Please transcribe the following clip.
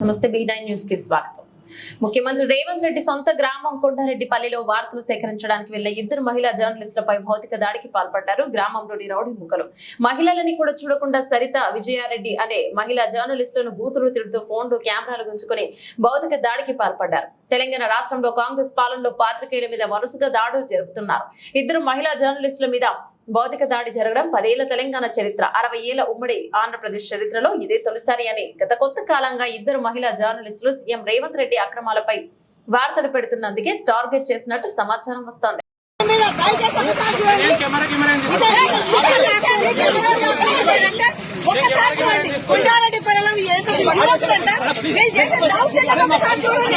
నమస్తే B nine న్యూస్కి స్వాగతం. ముఖ్యమంత్రి రేవంత్ రెడ్డి సొంత గ్రామం కొండారెడ్డిపల్లిలో వార్తలు సేకరించడానికి వెళ్ళే ఇద్దరు మహిళా జర్నలిస్టులపై భౌతిక దాడికి పాల్పడ్డారు గ్రామంలోని రౌడీ ముక్కలు. మహిళలని కూడా చూడకుండా సరిత విజయారెడ్డి అనే మహిళా జర్నలిస్టులను బూతులు తిడుతూ ఫోన్లు కెమెరాలు గుంజుకుని భౌతిక దాడికి పాల్పడ్డారు. తెలంగాణ రాష్ట్రంలో కాంగ్రెస్ పాలనలో పాత్రికేయుల మీద వరుసగా దాడులు జరుపుతున్నారు. ఇద్దరు మహిళా జర్నలిస్టుల మీద భౌతిక దాడి జరగడం పదేళ్ళ తెలంగాణ చరిత్ర. అరవై ఏళ్ళ ఉమ్మడి ఆంధ్రప్రదేశ్ చరిత్రలో ఇదే తొలిసారి అని. గత కొంత కాలంగా ఇద్దరు మహిళా జర్నలిస్టులు సీఎం రేవంత్ రెడ్డి అక్రమాలపై వార్తలు పెడుతున్నందుకే టార్గెట్ చేసినట్టు సమాచారం వస్తోంది. ఒక్కసారి చూడండి కొండారెడ్డి పిల్లలు ఏదో విరోధులంట నేను చేసే దౌర్జన్యం ఒకసారి చూడండి